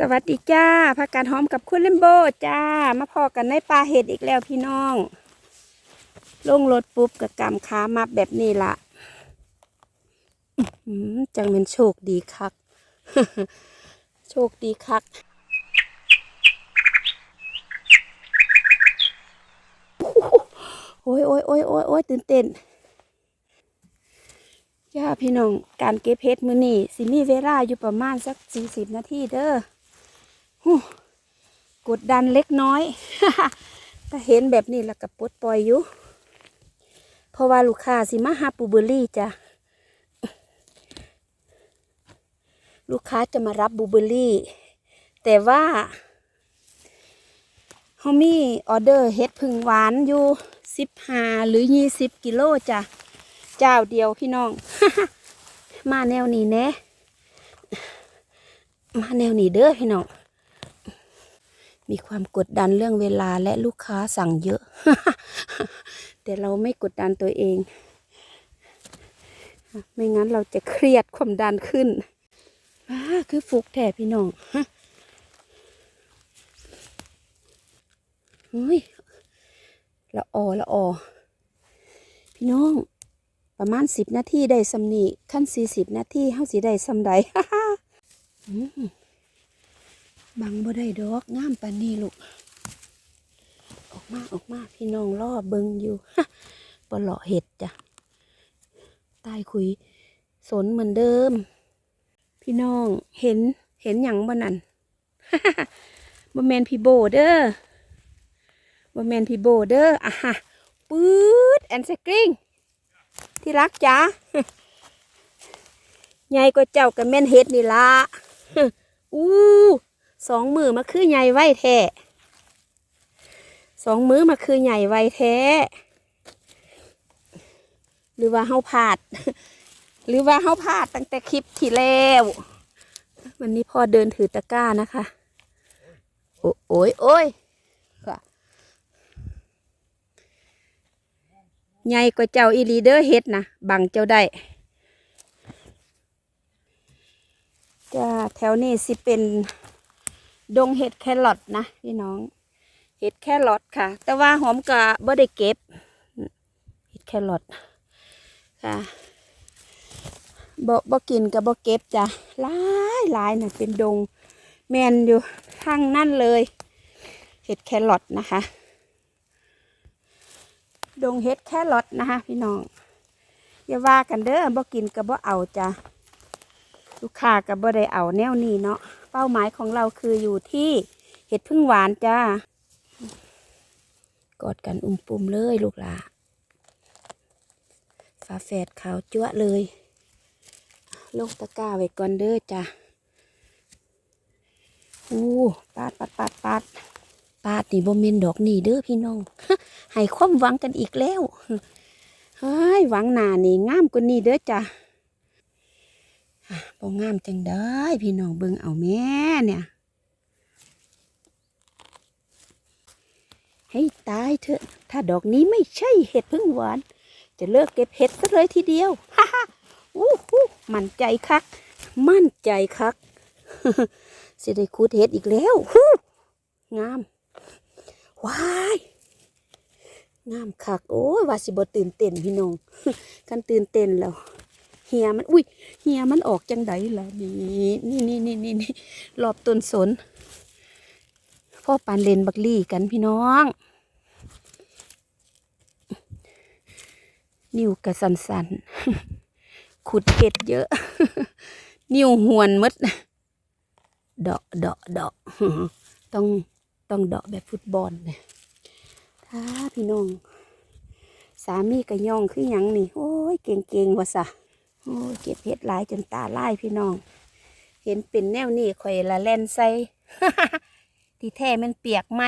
สวัสดีจ้าผักกาดหอมกับคุณเลมโบจ้า มาพอกันในปลาเห็ดอีกแล้วพี่น้อง ลงรถปุ๊บกับกำขามาแบบนี้ละจังเป็นโชคดีคัก โชคดีคัก โอ้ยโอ้ยโอ้ยโอ้ยโอ้ยตื่นเต้นย่าพี่น้อง การเก็บเพชรมือนี่สิมีเวลาอยู่ประมาณสักสี่สิบนาทีเด้อ กดดันเล็กน้อยถ้าเห็นแบบนี้แล้วก็ปลดปล่อยอยู่ เพราะว่าลูกค้าสิมาหาปูเบอรี่จ้ะ ลูกค้าจะมารับบูเบอรี่ แต่ว่าเขามีออเดอร์เฮ็ดพึ่งหวานอยู่สิบห้าหรือยี่สิบกิโลจ้ะ เจ้าเดียวพี่น้อง มาแนวนี้แน่มาแนวนี้เด้อพี่น้อง มีความกดดันเรื่องเวลาและลูกค้าสั่งเยอะ แต่เราไม่กดดันตัวเอง ไม่งั้นเราจะเครียดความดันขึ้นอ้าคือฟุกแท้พี่น้องเฮ้ยละออละออพี่น้อง ประมาณสิบนาทีได้สำนีขั้นสี่สิบนาทีเฮาสิได้สำใดอืม บังบ่ได้ดอกงามปานนี้ลูก ออกมาออกมาพี่น้องล่อเบิงอยู่ปลาเห็ดจ้ะใต้คุยสนเหมือนเดิม พี่น้องเห็นเห็นอย่างบ่นั่นบ่แมนพี่โบเด้อบ่แมนพี่โบเด้ออะฮะปื๊ดแอนสกริงที่รักจ้าใหญ่กว่าเจ้ากับแม่นเฮ็ดนี่ละอู้ สองมือมาคือใหญ่ไว้แท้สองมือมาคือใหญ่ไว้แท้ หรือว่าเฮาพลาด หรือว่าเฮาพลาดตั้งแต่คลิปที่แล้ววันนี้พ่อเดินถือตะกร้านะคะ โอ้โอยโอ้ยค่ะใหญ่กว่าเจ้าอีลีเดอร์เฮ็ดนะบังเจ้าได้จ้าแถวนี้สิเป็น ดงเห็ดแครอทนะพี่น้อง เห็ดแครอทค่ะ แต่ว่าหอมกะบ่ได้เก็บ เห็ดแครอทค่ะบ่บ่กินกับบ่เก็บจ้ะหลายหลายน่ะเป็นดงแมนอยู่ทางนั่นเลย เห็ดแครอทนะคะ ดงเห็ดแครอทนะคะ พี่น้องอย่าว่ากันเด้อบ่กินกับบ่เอาจ้ะลูกค้ากับบ่ได้เอาแนวนี้เนาะ เป้าหมายของเราคืออยู่ที่เห็ดพึ่งหวานจ้ากอดกันอุ้มปุ่มเลยลูกหลาฝาแฝดขาวจั๊วเลยลงตะกร้าไว้ก่อนเด้อจ้ะอู้ปาดปาดปาดปาดปาดนี่บ่เมนดอกนี่เด้อพี่น้องให้ความหวังกันอีกแล้วเฮ้ยหวังหนานี่งามกว่านี้เด้อจ้ะ อะบ่งามจังได้พี่น้องเบิ่งเอาแม่เนี่ย ให้ตายเถอะ ถ้าดอกนี้ไม่ใช่เห็ดพึ่งหวาน จะเลิกเก็บเห็ดซะเลยทีเดียว ฮ่าฮ่าอู้หูมั่นใจคัก มั่นใจคักสิได้คูดเห็ดอีกแล้วฮู้งาม ว้ายงามคัก โอ้ยว่าสิบ่ตื่นเต้นพี่น้องกันตื่นเต้นแล้ว เฮียมันอุ้ยเฮียมันออกจังไดล่ะนี่นี่นี่นี่นี่นี่รอบต้นสนพ่อปานเลนบักลี่กันพี่น้อง นิ้วกระสันสันๆขุดเห็ดเยอะ นิ้วหวนมดเดาะเดาะเดาะต้องต้องเดาะแบบฟุตบอลเนี่ยถ้าพี่น้อง สามีกระย่องคือหยังนี่ โอ้ยเก่งๆว่ะสะ โอ้เก็บเห็ดหลายจนตาลายพี่น้อง เห็นเป็นแนวนี่ข่อยละแล่นใส่ที่แท้มันเปียกไหม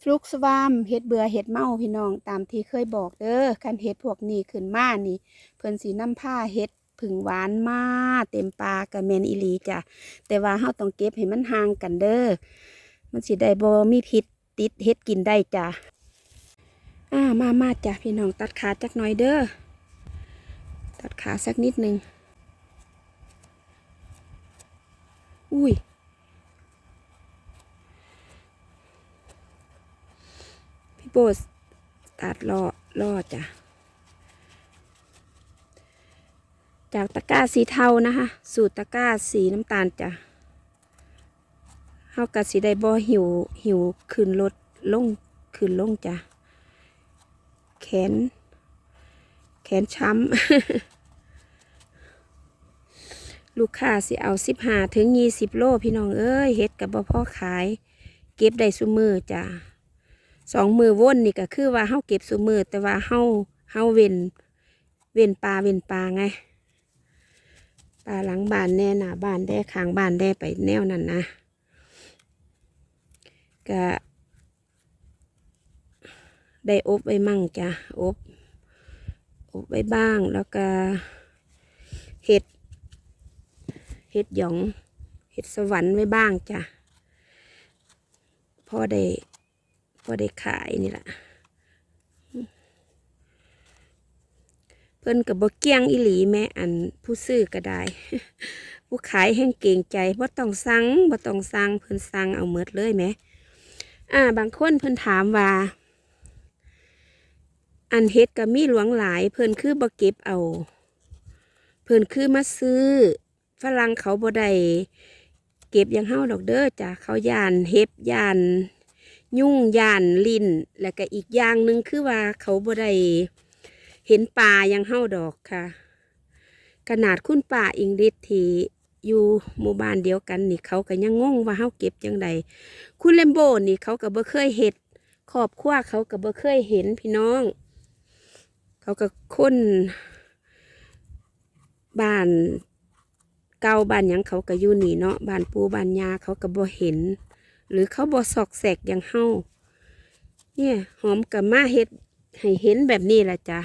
ฟลุกสวามเห็ดเบื่อเห็ดเมาพี่น้องตามที่เคยบอกเด้อคันเห็ดพวกนี้ขึ้นมานี่ เพิ่นสีน้ำผ้าเห็ดผึ่งหวานมาเต็มปลากระแมนอีลีจ้ะแต่ว่าเฮาต้องเก็บให้มันห่างกันเด้อมันสิได้บ่มีพิษติดเห็ดกินได้จ้ะอ่ามามาจ้ะพี่น้องตัดขาจักหน่อยเด้อ ตัดขาสักนิดหนึ่งอุ้ย พี่โบสตัดรอรอจ้ะ จากตะกร้าสีเทานะคะ สู่ตะกร้าสีน้ำตาลจ้ะเฮากะสีได้บ่หิวหิวขึ้นรถลงขึ้นลงจ้ะ แขน แขนช้ำ ลูกค้าสิเอาสิบห้าถึงยี่สิบโลพี่น้องเอ้ยเฮ็ดกับบ่พ่อขาย เก็บได้ซุมือจ้ะสองมือว่นนี่ก็คือว่าเฮาเก็บซุมือแต่ว่าเฮาเฮาเว้นเว้นปลาเว้นปลาไงปลาหลังบ้านแน่หนาบ้านแด้ข้างบ้านแด้ไปแนวนั้นนะก็ได้อบไว้มั่งจ้ะอบ ไว้บ้าง แล้วก็เห็ด เห็ดหยอง เห็ดสวรรค์ไว้บ้างจ้ะพอได้พอได้ขายนี่แหละเพิ่นกับบเกี้ยงอิหลีแม่อันผู้ซื้อก็ได้ ผู้ขายแห่งเก่งใจบ่ต้องสั่งบ่ต้องสั่งเพิ่นสั่งเอาเมดเลยแหม่อ่า บางคนเพิ่นถามว่า อันเฮ็ดก็มีหลวงหลาย เพิ่นคือบ่เก็บเอา เพิ่นคือมาซื้อฝรั่งเขาบ่ได้เก็บอย่างเฮาดอกเด้อจ้ะเขายานเฮ็บยานยุ่งยานลิ้นแล้วก็อีกอย่างหนึ่งคือว่าเขาบ่ได้เห็นป่าอย่างเฮาดอกค่ะ ขนาดคุณป่าอิงฤทธิ์ที่อยู่หมู่บ้านเดียวกันนี่เขาก็ยังงงว่าเฮาเก็บจังใดคุณเลมโบนี่เขาก็บ่เคยเฮ็ดครอบครัวเขาก็บ่เคยเห็นพี่น้อง เขาก็ค้นบ้านเก่าบ้านยังเขาก็อยู่นี่เนาะบ้านปูบ้านยาเขาก็บ่เห็น หรือเขาบ่สอกแสกอย่างเฮาเนี่ยหอมกับมาเฮ็ดให้เห็นแบบนี้ละจ้ะ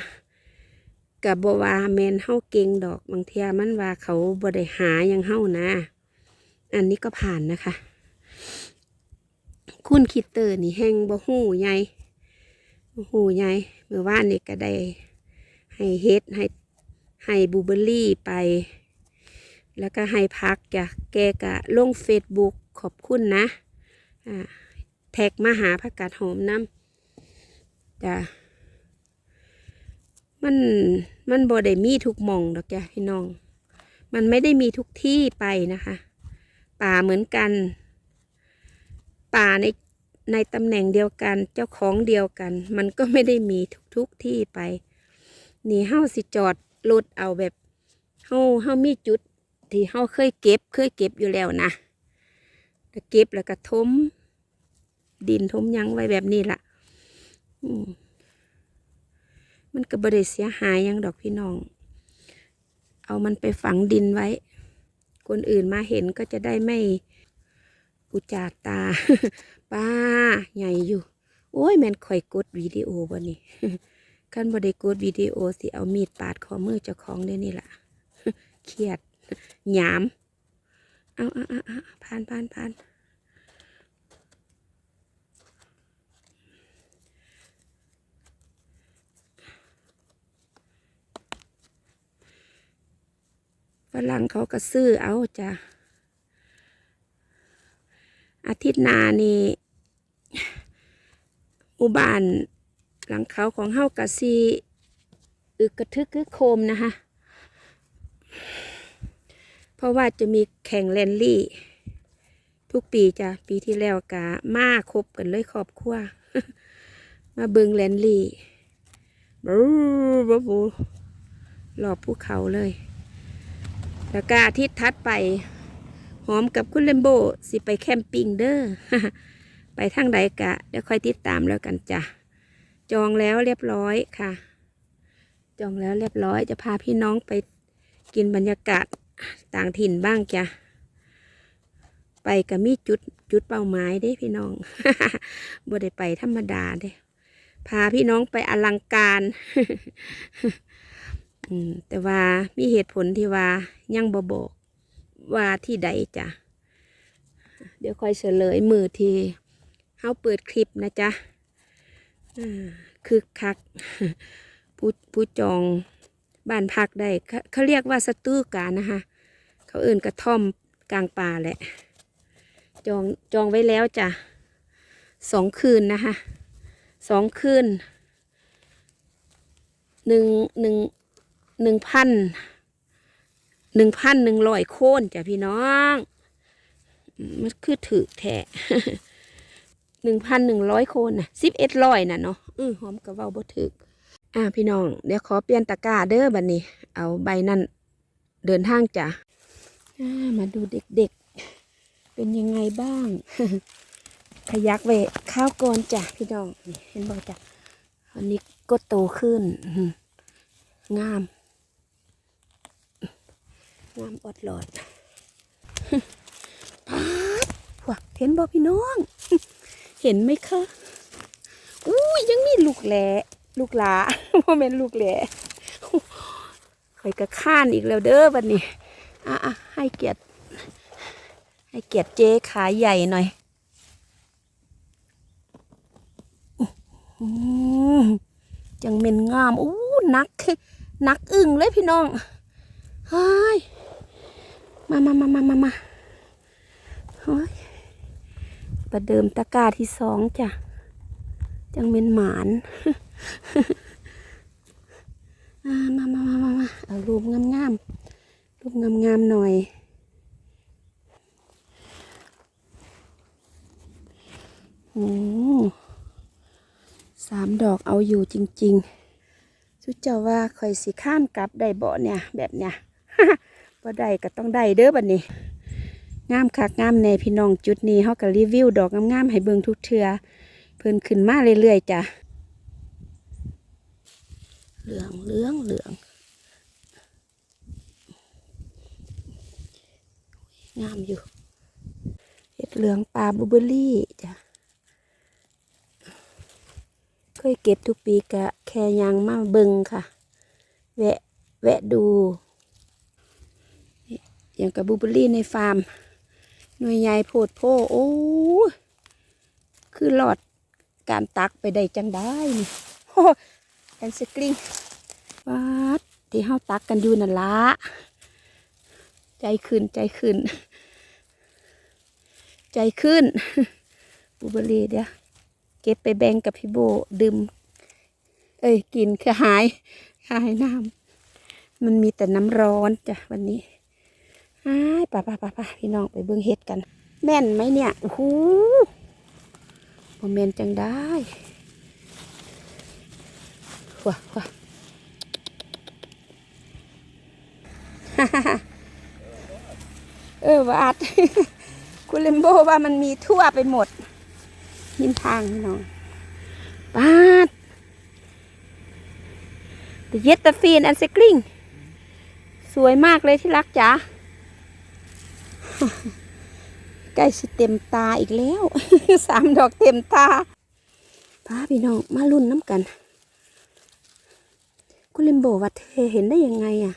กับบ่ว่าแมนเฮาเก่งดอกบางเทียมันว่าเขาบ่ได้หาอย่างเฮานะ อันนี้ก็ผ่านนะคะ คุณคิดเตอร์นี่แห้งบ่หูใหญ่บ่หูใหญ่เมื่อวานนี่ก็ได้ ให้เฮ็ดให้ให้บูเบอรี่ไป แล้วก็ให้พักจ้ะแกกะลงเฟซบุ๊กขอบคุณนะอ่าแท็กมาหาผักกาดหอมน้ำจ้ะมันมันบ่ได้มีทุกมองดอกจ้ะพี่น้อง มันไม่ได้มีทุกที่ไปนะคะ ป่าเหมือนกัน ป่าในในตำแหน่งเดียวกันเจ้าของเดียวกัน มันก็ไม่ได้มีทุกๆที่ไป นี่เฮาสิจอดรถเอาแบบเฮาเฮามีจุด ที่เฮาเคยเก็บเคยเก็บอยู่แล้วนะแล้วเก็บแล้วก็ทม ดินทมยังไว้แบบนี้ล่ะมันก็บ่ได้เสียหายยังดอกพี่น้อง เอามันไปฝังดินไว้ คนอื่นมาเห็นก็จะได้ไม่อุจจาตา ป้า ใหญ่อยู่ โอ้ยแมนข่อยกดวิดีโอบ่นี่ คันบ่ได้กดวิดีโอสิเอามีดปาดคอมือเจ้าของได้นี่ล่ะเครียดหยาม เอาเอาเอาเอาผ่านผ่านผ่านฝรั่งเขาก็ซื้อเอาจ้ะอาทิตย์นานี่หมู่บ้าน หลังเขาของเฮากะซีอึกกระทึกคือโคมนะคะ เพราะว่าจะมีแข่งแรนลี่ ทุกปีจ้ะปีที่แล้วกะมาครบกันเลยครอบครัวมาเบิงแรนลี่บูบูบูรอบภูเขาเลย แล้วก็อาทิตย์ทัดไป หอมกับคุณเลมโบสิไปแคมปิ้งเด้อไปทางใดกะเดี๋ยวค่อยติดตามแล้วกันจ้ะ จองแล้วเรียบร้อยค่ะ จองแล้วเรียบร้อยจะพาพี่น้องไปกินบรรยากาศต่างถิ่นบ้างจ้ะไปก็มีจุดจุดเป้าหมายเด้พี่น้องบ่ได้ไปธรรมดาเด้พาพี่น้องไปอลังการแต่ว่ามีเหตุผลที่ว่ายังบ่บอกว่าที่ใดจ้ะเดี๋ยวค่อยเฉลยมือที่เฮาเปิดคลิปนะจ๊ะ คึกคักผู้ผู้จองบ้านพักได้เขาเรียกว่าสตูการนะคะเขาเอื่นกระท่อมกลางป่าแหละ จองจองไว้แล้วจ้ะสองคืนนะคะสองคืนหนึ่งหนึ่งหนึ่งพันหนึ่งพันหนึ่งร้อยโค่นจ้ะพี่น้องมมันคือถือแท้ หนึ่งพันหนึ่งร้อยโคนนะสิบเอ็ดร้อยน่ะเนาะอือหอมกระเว้าบ่ถึก อ่าพี่น้อง เดี๋ยวขอเปลี่ยนตะกร้าเด้อบัดนี้ เอาใบนั่นเดินทางจ้ะอ่ามาดูเด็กๆ เป็นยังไงบ้าง ขยักเวข้าวก่อนจ้ะพี่น้อง เห็นบอกจ้ะอันนี้ก็โตขึ้น งาม งามอดหลอดพาดพวกเห็นบอกพี่น้อง เห็นไหมคะอู้ยังมีลูกแหล่ลูกหลาโมเมนลูกแหล่ข่อยกระข้านอีกแล้วเด้อบัดนี้อะอะให้เกียรติให้เกียรติเจ๊ขาใหญ่หน่อยจังเม็นงามอู้นักนักอึ้งเลยพี่น้องเฮ้ยมามามามามามาเฮ้ย ประเดิมตะกร้าที่สองจ้ะ จังเป็นหมานมามามามามาเอารูปงามๆรูปงามๆหน่อย โอ้สามดอกเอาอยู่จริง ๆ สุดเจ้าว่าคอยสิข้ามกลับได้บ่เนี่ย แบบเนี้ยบ่ได้ก็ต้องได้เด้อบัดนี้ งามคักงามแน่พี่น้องจุดนี้เฮาก็รีวิวดอกงามๆให้เบิ่งทุกเทือเพิ่นขึ้นมาเรื่อยๆจ้ะเหลืองเหลืองเหลืองงามอยู่เห็ดเหลืองปลาบูเบอรี่จ้ะเคยเก็บทุกปีกะแค่ยางมาเบิงค่ะ แวะ แวะดูอย่างกับบูเบอรี่ในฟาร์ม หน่วยใหญ่โพดโพโอ้คือหลอดการตักไปได้จังได้นี่โอ้แอนสกริงวัดที่เฮาตักกันอยู่นั่นละใจขึ้นใจขึ้น ใจขึ้นบูเบอรี่เดี๋ยวเก็บไปแบ่งกับพี่โบดื่มเอ้ยกินคือหายหายน้ำมันมีแต่น้ำร้อนจ้ะวันนี้ อ้ายป่าป่าป่าป่าพี่น้องไปเบิ่งเฮ็ดกัน แม่นไหมเนี่ยโอ้โหโมเมนจังได้ว้าว้าเออวาดคุณเลมโบว่ามันมีทั่วไปหมดยินทางพี่น้องปาดแต่เย็ดตะฟีนอันเซกลิงสวยมากเลยที่รักจ๋า ใกล้สิเต็มตาอีกแล้ว สามดอกเต็มตาพาพี่น้องมาลุ้นน้ำกัน คุณลิมโบว่าเธอเห็นได้ยังไงอะ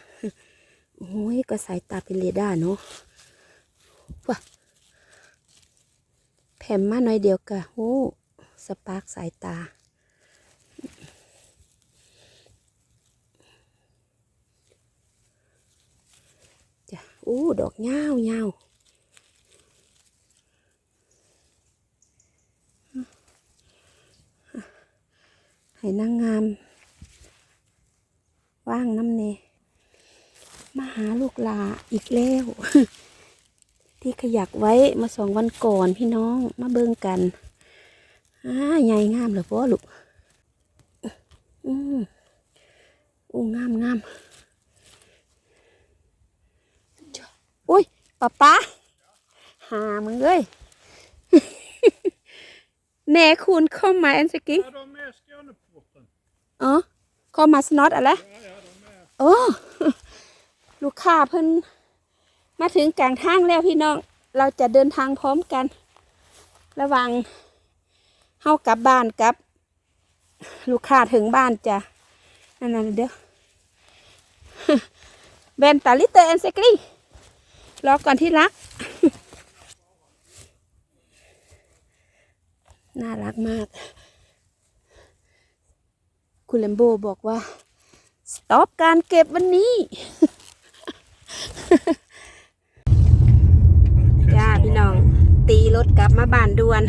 โอ้ยก็สายตาเป็นเรดาร์เนาะว้าแผ่มาหน่อยเดียวกะโอ้สปาร์กสายตา จ้ะโอ้ดอกเงาเงา ให้นางงาม ว่างน้ำเนมาหาลูกลาอีกแล้ว ที่ขยักไว้มาสองวันก่อนพี่น้องมาเบิ่งกันอ่าใหญ่งามเหรอพ่อลูกอืมโอ้งามงามอุ้ยป๊าป๊าหามึงเอ้ยแน่คุณเข้ามาแอนสกิ้ง Ja, de är Skåneporten. เออเข้ามาสน็อตอะไรโอ้ลูกค้าเพิ่นมาถึงกลางทางแล้วพี่น้อง เราจะเดินทางพร้อมกัน ระหว่างเฮากลับบ้านกับ ลูกค้าถึงบ้านจ้ะนั่นน่ะเด้อแบนตาลิเตอร์แอนเซกลิรอก่อนที่รัก น่ารักมาก คุณเลมโบบอกว่าสต็อปการเก็บวันนี้พี่น้อง ตีรถกลับมาบ้านด่วน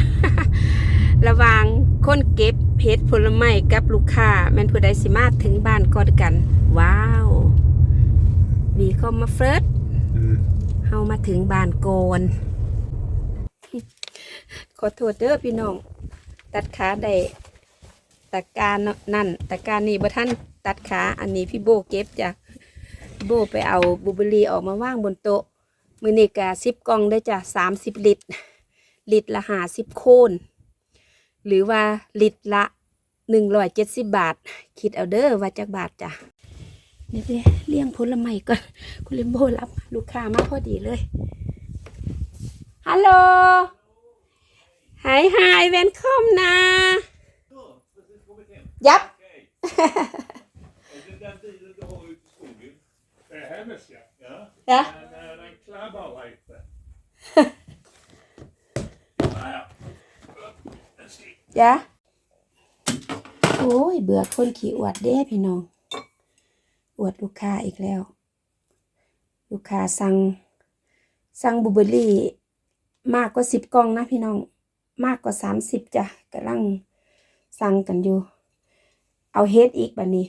ระหว่างคนเก็บเพชรผลไม้กับลูกค้าแม่นผู้ใดสิมาถึงบ้านก่อนกัน ว้าววีคอมมาเฟิร์สเฮามาถึงบ้านโกน ขอโทษเด้อพี่น้อง ตัดขาได้ ตะการนั่นตะการนี่บ่ท่านตัดขาอันนี้พี่โบเก็บจ้ะโบไปเอาบลูเบอรี่ออกมาว่างบนโต๊ะมือนี้กะสิบกล่องได้จ้ะสามสิบลิตรลิตรละหาสิบโคนหรือว่าลิตรละหนึ่งร้อยเจ็ดสิบบาท คิดเอาเด้อว่าจากบาทจ้ะเดี๋ยเลี้ยงผลไม้ก่อนคุณเลมโบรับ ลูกค้ามากพอดีเลยฮัลโหลไฮไฮเวนคอมนะ ยับ Är det den bilen du har ute i skogen? Det är hennes ja. ja. นะ Den, eh, den klabbar lite. ja, ja. Den ska ยะโอ้ย เบื่อคนขี่อวดเด้พี่น้อง อวดลูกค้าอีกแล้ว ลูกค้าสั่ง สั่งบลูเบอร์รี่ มากกว่าสิบกล่องนะพี่น้อง มากกว่าสามสิบจ้ะกำลังสั่งกันอยู่ เอาเฮ็ดอีกบัดนี้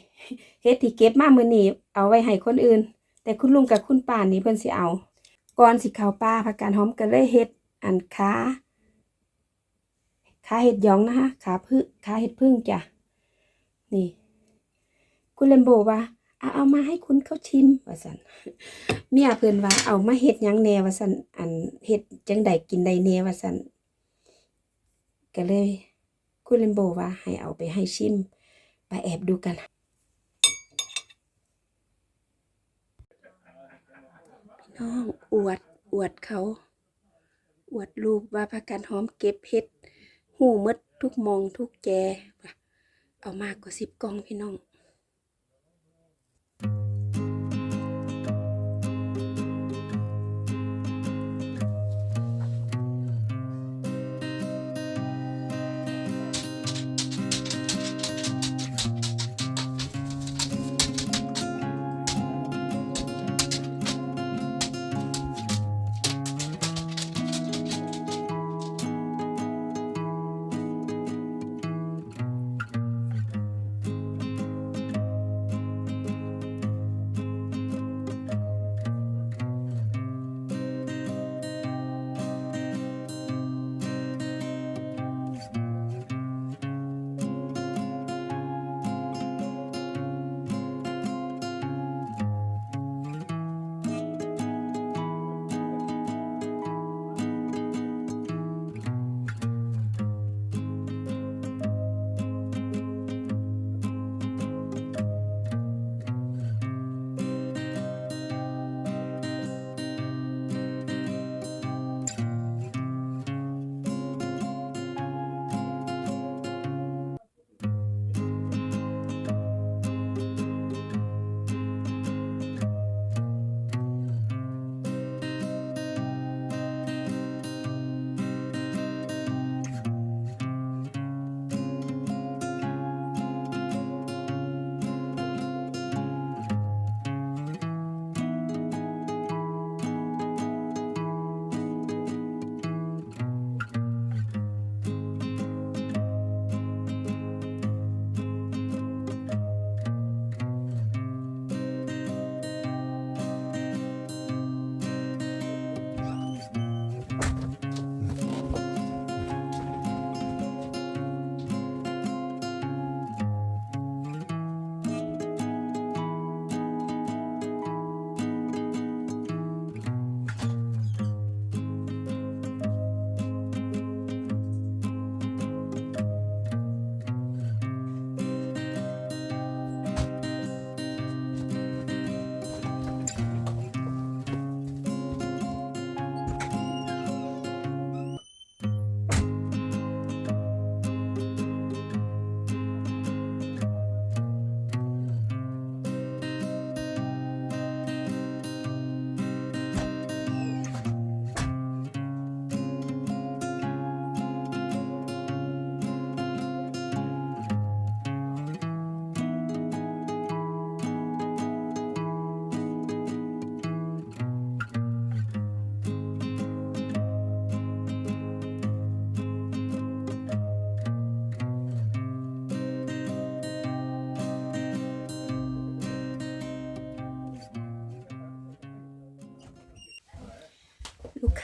เฮ็ดที่เก็บมามื้อนี้เอาไว้ให้คนอื่น แต่คุณลุงกับคุณป้านี่เพิ่นสิเอา ก่อนสิเข้าป่าผักกาดหอมก็เลยเฮ็ดอันค้าขาเห็ดยองนะคะขาพึ่งขาเห็ดพึ่งจ้ะนี่ คุณเลมโบว่าเอาเอามาให้คุณเขาชิมว่าสันเมียเพิ่อนว่าเอามาเฮ็ดยังแน่ว่าสันอันเฮ็ดจังใดกินใดแน่ว่าสันก็เลย คุณเลมโบว่าให้เอาไปให้ชิม ไปแอบดูกัน พี่น้องอวดอวดเขา อวดรูปว่าพักกันหอมเก็บเพชรหูมดทุกมองทุกแจ เอามากกว่าสิบกองพี่น้อง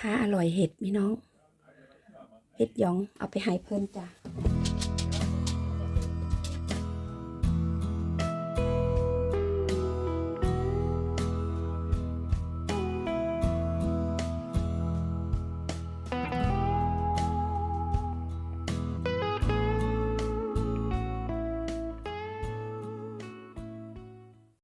ค้าอร่อยเห็ดพี่น้องเห็ดหยองเอาไปให้เพิ่นจ้ะ